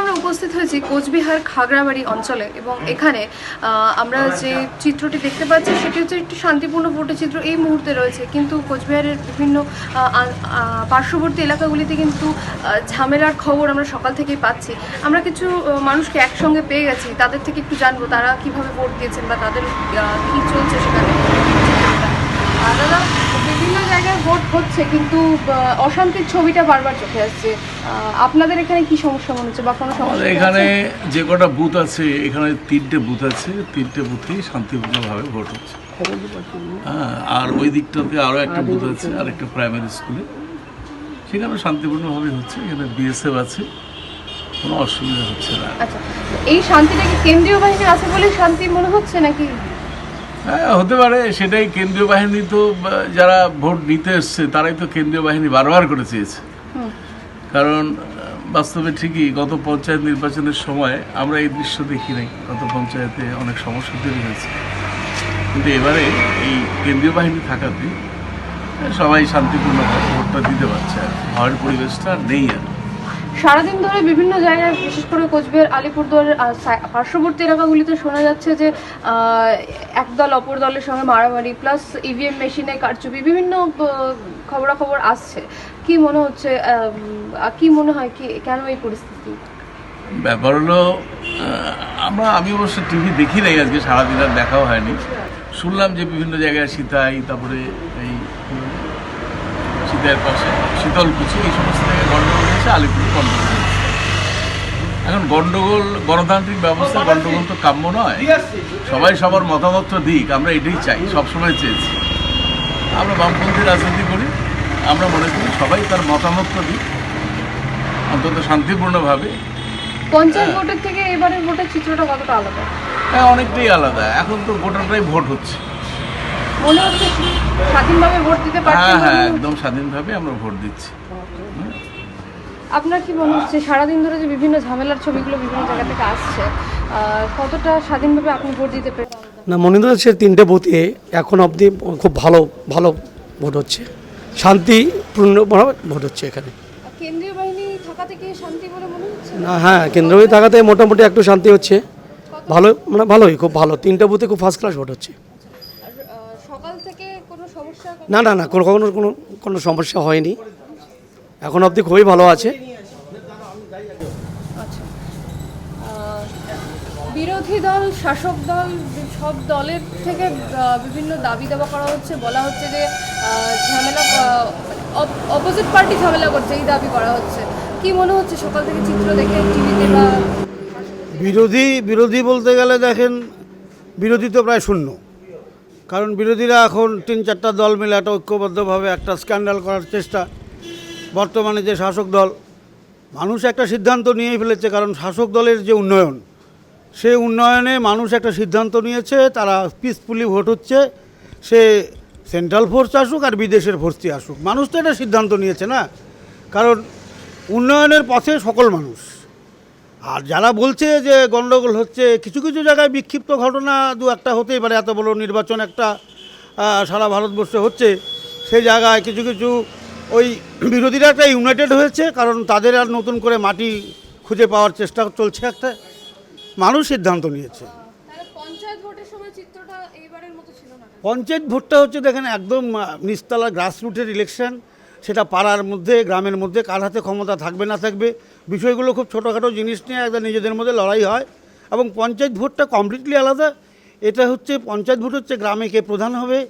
আমরা উপস্থিত হয়েছি কোচবিহার খাগড়াবাড়ি অঞ্চলে এবং এখানে আমরা যে চিত্রটি দেখতে পাচ্ছি সেটি হচ্ছে একটি শান্তিপূর্ণ ফটোচিত্র এই মুহূর্তে রয়েছে। কিন্তু কোচবিহারের বিভিন্ন পার্শ্ববর্তী এলাকাগুলিতে কিন্তু ঝামেলার খবর আমরা সকাল থেকেই পাচ্ছি। আমরা কিছু মানুষকে একসঙ্গে পেয়ে গেছি। তাদের থেকে একটু জানব তারা কীভাবে ভোট দিয়েছেন বা তাদের কি চলছে সেখানে। দাদা? বিভিন্ন জায়গায় ভোট হচ্ছে কিন্তু অশান্তির ছবিটা বারবার চোখে আসছে। আপনাদের এখানে কি সমস্যা মনে হচ্ছে বা কোনো সমস্যা এখানে যে কটা বুথ আছে এখানে তিনটে বুথ আছে তিনটে বুথেই শান্তিপূর্ণভাবে ভোট হচ্ছে। হ্যাঁ আর ওই দিকটাতে আরও একটা বুথ আছে আর একটা প্রাইমারি স্কুলে। সেখানে শান্তিপূর্ণভাবে হচ্ছে এখানে বিএসএফ আছে কোনো অসুবিধা হচ্ছে না। আচ্ছা এই শান্তিটা কি কেন্দ্রীয় বাহিনী আছে বলেই শান্তি মনে হচ্ছে নাকি? হ্যাঁ হতে পারে সেটাই কেন্দ্রীয় বাহিনী তো যারা ভোট নিতে এসছে তারাই তো কেন্দ্রীয় বাহিনী বারবার করে চেয়েছে কারণ বাস্তবে ঠিকই গত পঞ্চায়েত নির্বাচনের সময় আমরা এই দৃশ্য দেখি নাই গত পঞ্চায়েতে অনেক সমস্যা তৈরি হয়েছে কিন্তু এবারে এই কেন্দ্রীয় বাহিনী থাকাতে সবাই শান্তিপূর্ণভাবে ভোটটা দিতে পারছে আর। ভয়ের পরিবেশটা নেই আর। সারাদিন ধরে বিভিন্ন জায়গায়, বিশেষ করে কোচবিহার আলিপুরদুয়ারের পার্শ্ববর্তী এলাকাগুলিতে শোনা যাচ্ছে যে একদল অপর দলের সঙ্গে মারামারি প্লাস ইভিএম মেশিনে কারচুপি, বিভিন্ন খবরাখবর আসছে। কি মনে হচ্ছে কি মনে হয়, কি, কেন এই পরিস্থিতি? ব্যাপার হলো আমরা, আমি অবশ্য টিভি দেখি নাই আজকে, সারাদিন আর দেখাও হয়নি। শুনলাম যে বিভিন্ন জায়গায় সীতাই, তারপরে এই সীতার পাশে, শীতলকুচি, এই সমস্ত জায়গায় হয়েছে আলিপুর গণ্ডগোল এখন গণ্ডগোল গণতান্ত্রিক ব্যবস্থা গণ্ডগোল তো কাম্য নয়। সবাই সবার মতামত দিক আমরা এটাই চাই সবসময় চেয়েছি। আমরা বামপন্থী রাজনীতি করি আমরা মনে করি সবাই তার মতামত দিক অন্তত শান্তিপূর্ণভাবে। পঞ্চায়েত ভোটের থেকে এবারের ভোটের চিত্রটা কতটা আলাদা? হ্যাঁ অনেকটাই আলাদা। এখন তো গোটাটাই ভোট হচ্ছে। মনে হচ্ছে স্বাধীনভাবে ভোট দিতে হ্যাঁ হ্যাঁ একদম স্বাধীনভাবে আমরা ভোট দিচ্ছি। আপনার কি মনে হচ্ছে সারাদিন ধরে যে বিভিন্ন ঝামেলার ছবিগুলো বিভিন্ন জায়গা থেকে আসছে কতটা স্বাধীনভাবে আপনি ভোট দিতে পেরেছেন? না মনে হচ্ছে তিনটে বুথে এখন অবধি খুব ভালো ভালো ভোট হচ্ছে। শান্তিপূর্ণভাবে ভোট হচ্ছে এখানে। কেন্দ্রীয় বাহিনী থাকা থেকে শান্তি বলে মনে হচ্ছে? না হ্যাঁ কেন্দ্রীয় থাকাতে মোটামুটি একটু শান্তি হচ্ছে। ভালো মানে ভালোই খুব ভালো। তিনটে বুথে খুব ফার্স্ট ক্লাস ভোট হচ্ছে। সকাল থেকে কোনো সমস্যা? না না না কোনো কোনো কোনো সমস্যা হয়নি। এখন অবধি খুবই ভালো আছে। আচ্ছা। বিরোধী দল শাসক দল সব দলের থেকে বিভিন্ন দাবি দাবা করা হচ্ছে। বলা হচ্ছে যে ঝামেলা অপোজিট পার্টি ঝামেলা করছে এই দাবি করা হচ্ছে। কি মনে হচ্ছে? সকাল থেকে চিত্র দেখে টিভিতে বা বিরোধী বিরোধী বলতে গেলে দেখেন বিরোধী তো প্রায় শূন্য। কারণ বিরোধীরা এখন তিন চারটা দল মিলে একটা ঐক্যবদ্ধভাবে একটা স্ক্যান্ডাল করার চেষ্টা। বর্তমানে যে শাসক দল, মানুষ একটা সিদ্ধান্ত নিয়েই ফেলেছে, কারণ শাসক দলের যে উন্নয়ন, সে উন্নয়নে মানুষ একটা সিদ্ধান্ত নিয়েছে, তারা পিসফুলি ভোট হচ্ছে, সে সেন্ট্রাল ফোর্স আসুক আর বিদেশের ফোর্সই আসুক। মানুষ তো একটা সিদ্ধান্ত নিয়েছে না, কারণ উন্নয়নের পথে সকল মানুষ। আর যারা বলছে যে গণ্ডগোল হচ্ছে, কিছু কিছু জায়গায় বিক্ষিপ্ত ঘটনা দু একটা হতেই পারে, এত বড় নির্বাচন একটা সারা ভারতবর্ষে হচ্ছে সেই জায়গায় কিছু কিছু ওই বিরোধীরা একটা ইউনাইটেড হয়েছে কারণ তাদের আর নতুন করে মাটি খুঁজে পাওয়ার চেষ্টা চলছে একটা। মানুষ সিদ্ধান্ত নিয়েছে। পঞ্চায়েত ভোটটা হচ্ছে দেখেন একদম নিস্তলা গ্রাসরুটের ইলেকশন সেটা পাড়ার মধ্যে গ্রামের মধ্যে কার হাতে ক্ষমতা থাকবে না থাকবে বিষয়গুলো খুব ছোটোখাটো জিনিস নিয়ে একদম নিজেদের মধ্যে লড়াই হয়। এবং পঞ্চায়েত ভোটটা কমপ্লিটলি আলাদা। এটা হচ্ছে পঞ্চায়েত ভোট হচ্ছে গ্রামে কে প্রধান হবে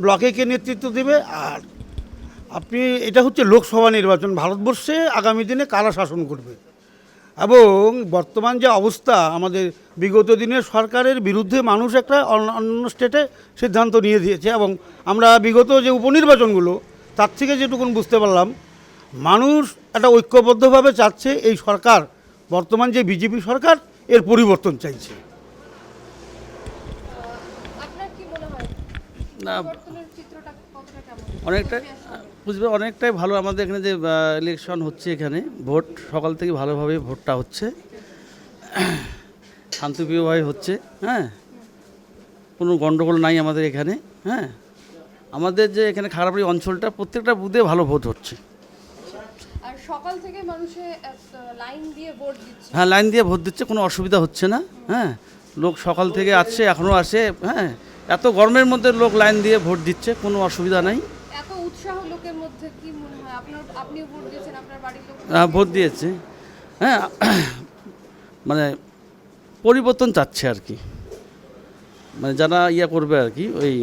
ব্লকে কে নেতৃত্ব দেবে আর আপনি, এটা হচ্ছে লোকসভা নির্বাচন, ভারতবর্ষে আগামী দিনে কারা শাসন করবে? এবং বর্তমান যে অবস্থা, আমাদের বিগত দিনের সরকারের বিরুদ্ধে মানুষ একটা অন্য- স্টেটে সিদ্ধান্ত নিয়ে দিয়েছে এবং আমরা বিগত যে উপনির্বাচনগুলো, তার থেকে যেটুকুন বুঝতে পারলাম, মানুষ একটা ঐক্যবদ্ধভাবে চাচ্ছে এই সরকার, বর্তমান যে বিজেপি সরকার, এর পরিবর্তন চাইছে আপনার কি মনে হয় না পরিবর্তনের চিত্রটা কতটা কেমন অনেকটা কুচবিহার অনেকটাই ভালো আমাদের এখানে যে ইলেকশন হচ্ছে এখানে ভোট সকাল থেকে ভালোভাবে ভোটটা হচ্ছে। শান্তিপ্রিয়ভাবে হচ্ছে হ্যাঁ? কোনো গণ্ডগোল নাই আমাদের এখানে হ্যাঁ? আমাদের যে এখানে খারাপড়ি অঞ্চলটা প্রত্যেকটা বুথে ভালো ভোট হচ্ছে। সকাল থেকে মানুষে লাইন দিয়ে ভোট দিচ্ছে। হ্যাঁ লাইন দিয়ে ভোট দিচ্ছে কোনো অসুবিধা হচ্ছে না হ্যাঁ? লোক সকাল থেকে আসছে এখনও আসে হ্যাঁ? এত গরমের মধ্যে লোক লাইন দিয়ে ভোট দিচ্ছে কোনো অসুবিধা নাই। এত উৎসাহ লোকের মধ্যে কি মনে হয়? আপনার আপনিও ভোট দিয়েছেন আপনার বাড়ির লোক ভোট দিয়েছে। হ্যাঁ মানে পরিবর্তন চাচ্ছে আর কি। মানে যারা ইয়ে করবে আর কি ওই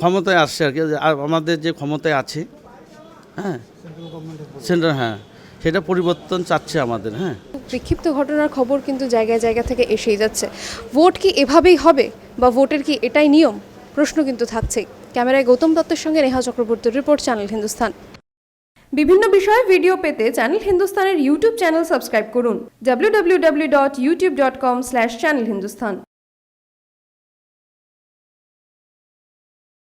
ক্ষমতায় আসছে। আর কি। আমাদের যে ক্ষমতায় আছে হ্যাঁ সেন্টার হ্যাঁ সেটা পরিবর্তন চাচ্ছে আমাদের হ্যাঁ। বিক্ষিপ্ত ঘটনার খবর কিন্তু জায়গায় জায়গা থেকে এসেই যাচ্ছে। ভোট কি এভাবেই হবে বা ভোটের কি এটাই নিয়ম? প্রশ্ন কিন্তু থাকছেই। ক্যামেরায় গৌতম দত্তের সঙ্গে নেহা চক্রবর্তীর রিপোর্ট, চ্যানেল হিন্দুস্তান বিভিন্ন বিষয়ে ভিডিও পেতে চ্যানেল হিন্দুস্তানের ইউটিউব চ্যানেল সাবস্ক্রাইব করুন। www.youtube.com/channelhindustan